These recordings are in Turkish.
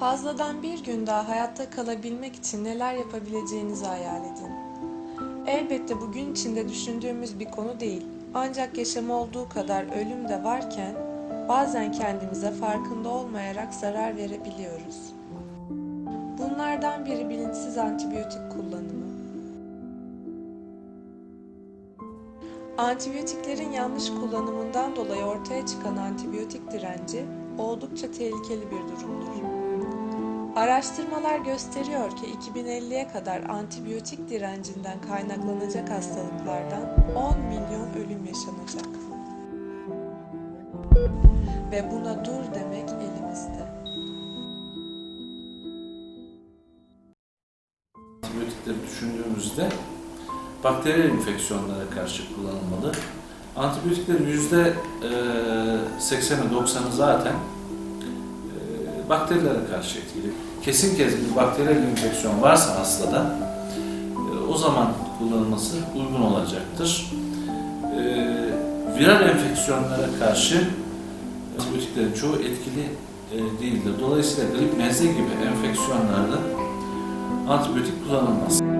Fazladan bir gün daha hayatta kalabilmek için neler yapabileceğinizi hayal edin. Elbette bugün içinde düşündüğümüz bir konu değil. Ancak yaşam olduğu kadar ölüm de varken bazen kendimize farkında olmayarak zarar verebiliyoruz. Bunlardan biri bilinçsiz antibiyotik kullanımı. Antibiyotiklerin yanlış kullanımından dolayı ortaya çıkan antibiyotik direnci oldukça tehlikeli bir durumdur. Araştırmalar gösteriyor ki 2050'ye kadar antibiyotik direncinden kaynaklanacak hastalıklardan 10 milyon ölüm yaşanacak. Ve buna dur demek elimizde. Antibiyotikleri düşündüğümüzde bakteriyel enfeksiyonlara karşı kullanılmalı. Antibiyotiklerin yüzde eee, 80'i 90'ı zaten bakterilere karşı etkili. Kesin kez bir bakteriyel enfeksiyon varsa hastada eee, o zaman kullanılması uygun olacaktır. Eee, viral enfeksiyonlara karşı antibiyotiklerin çoğu etkili değildir. Dolayısıyla grip, nezle gibi enfeksiyonlarda antibiyotik kullanılmaz.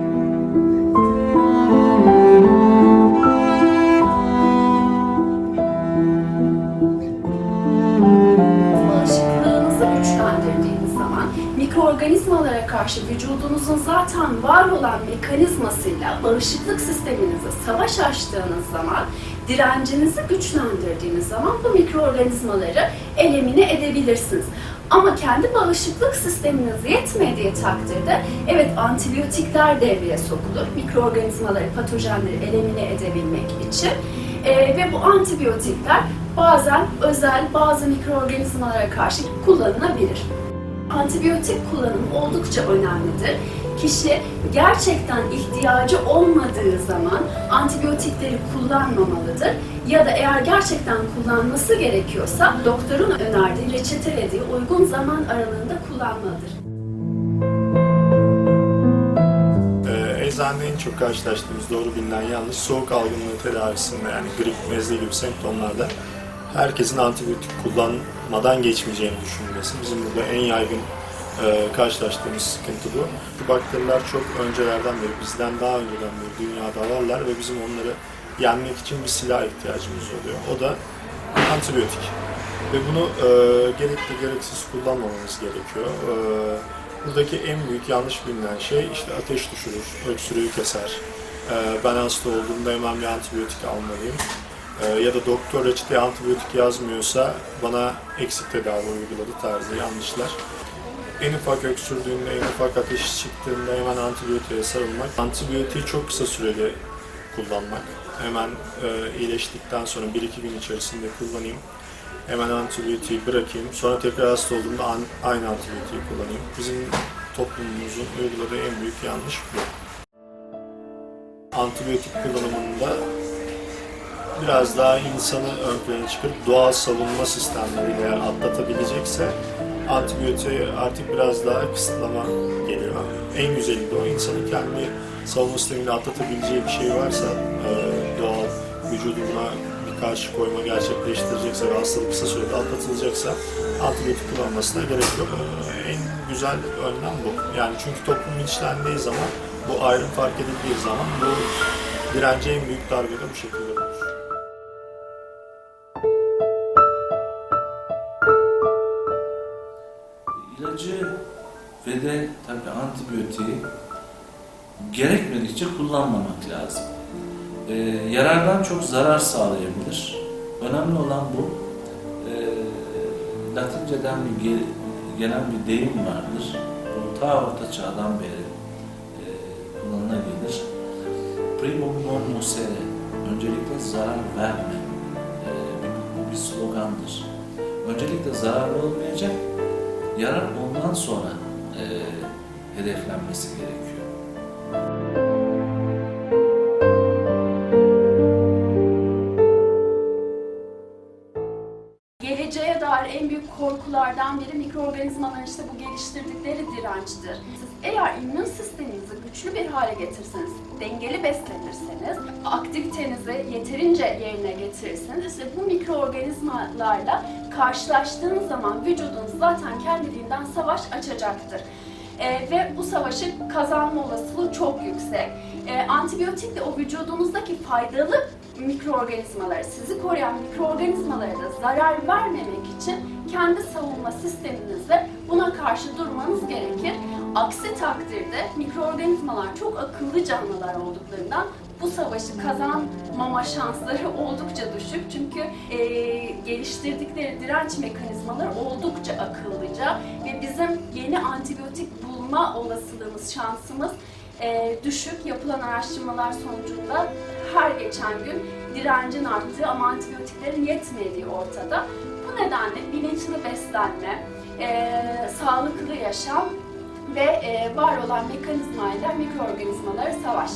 Karşı vücudunuzun zaten var olan mekanizmasıyla bağışıklık sisteminize savaş açtığınız zaman direncinizi güçlendirdiğiniz zaman bu mikroorganizmaları elimine edebilirsiniz. Ama kendi bağışıklık sisteminiz yetmediği takdirde evet antibiyotikler devreye sokulur. Mikroorganizmaları, patojenleri elimine edebilmek için. Ee, ve bu antibiyotikler bazen özel bazı mikroorganizmalara karşı kullanılabilir. Antibiyotik kullanımı oldukça önemlidir. Kişi gerçekten ihtiyacı olmadığı zaman antibiyotikleri kullanmamalıdır. Ya da eğer gerçekten kullanması gerekiyorsa doktorun önerdiği, reçetelediği uygun zaman aralığında kullanmalıdır. Ee, eczanede en çok karşılaştığımız doğru bilinen yanlış soğuk algınlığı tedavisinde yani grip, nezle gibi semptomlarda herkesin antibiyotik kullanmadan geçmeyeceğini düşünmesi. Bizim burada en yaygın e, karşılaştığımız sıkıntı bu. Bu bakteriler çok öncelerden beri, bizden daha önceden beri dünyada varlar ve bizim onları yenmek için bir silah ihtiyacımız oluyor. O da antibiyotik. Ve bunu e, gerekli gereksiz kullanmamamız gerekiyor. E, buradaki en büyük yanlış bilinen şey işte ateş düşürür, öksürüğü keser. E, ben hasta olduğumda hemen bir antibiyotik almalıyım. E, ya da doktor reçeteye antibiyotik yazmıyorsa bana eksik tedavi uyguladı tarzı yanlışlar. En ufak öksürdüğünde, en ufak ateş çıktığında hemen antibiyotiğe sarılmak. Antibiyotiği çok kısa süreli kullanmak. Hemen e, iyileştikten sonra 1-2 gün içerisinde kullanayım. Hemen antibiyotiği bırakayım. Sonra tekrar hasta olduğumda an- aynı antibiyotiği kullanayım. Bizim toplumumuzun uyguladığı en büyük yanlış bu. Antibiyotik kullanımında biraz daha insanı ön plana çıkarıp doğal savunma sistemleriyle atlatabilecekse antibiyotiği artık biraz daha kısıtlama geliyor. En güzeli de o insanın kendi savunma sistemiyle atlatabileceği bir şey varsa e, doğal vücuduna bir karşı koyma gerçekleştirecekse ve hastalık kısa sürede atlatılacaksa antibiyotik kullanmasına gerek yok. E, En güzel önlem bu. Yani çünkü toplum bilinçlendiği zaman bu ayrım fark edildiği zaman bu dirence en büyük darbe de bu şekilde olur. İlacı ve de tabii antibiyotiği gerekmedikçe kullanmamak lazım. Ee, yarardan çok zarar sağlayabilir. Önemli olan bu. Ee, Latinceden bir ge- gelen bir deyim vardır. Bu ta orta çağdan beri e, kullanıla gelir. Primum non nocere. Öncelikle zarar verme. Ee, bu bir slogandır. Öncelikle zarar olmayacak, yarar ondan sonra e, hedeflenmesi gerekiyor. Büyük korkulardan biri mikroorganizmaların işte bu geliştirdikleri dirençtir. Siz eğer immün sisteminizi güçlü bir hale getirseniz, dengeli beslenirseniz, aktivitenizi yeterince yerine getirirseniz işte bu mikroorganizmalarla karşılaştığınız zaman vücudunuz zaten kendiliğinden savaş açacaktır. Ee, ve bu savaşı kazanma olasılığı çok yüksek. Ee, antibiyotik de o vücudunuzdaki faydalı mikroorganizmaları, sizi koruyan mikroorganizmalara da zarar vermemek için kendi savunma sisteminizde buna karşı durmanız gerekir. Aksi takdirde mikroorganizmalar çok akıllı canlılar olduklarından bu savaşı kazanmama şansları oldukça düşük. Çünkü e, geliştirdikleri direnç mekanizmaları oldukça akıllıca ve bizim yeni antibiyotik bulma olasılığımız, şansımız e, düşük. Yapılan araştırmalar sonucunda her geçen gün direncin arttığı ama antibiyotiklerin yetmediği ortada. Bu nedenle bilinçli beslenme, e, sağlıklı yaşam ve e, var olan mekanizmayla mikroorganizmaları savaş.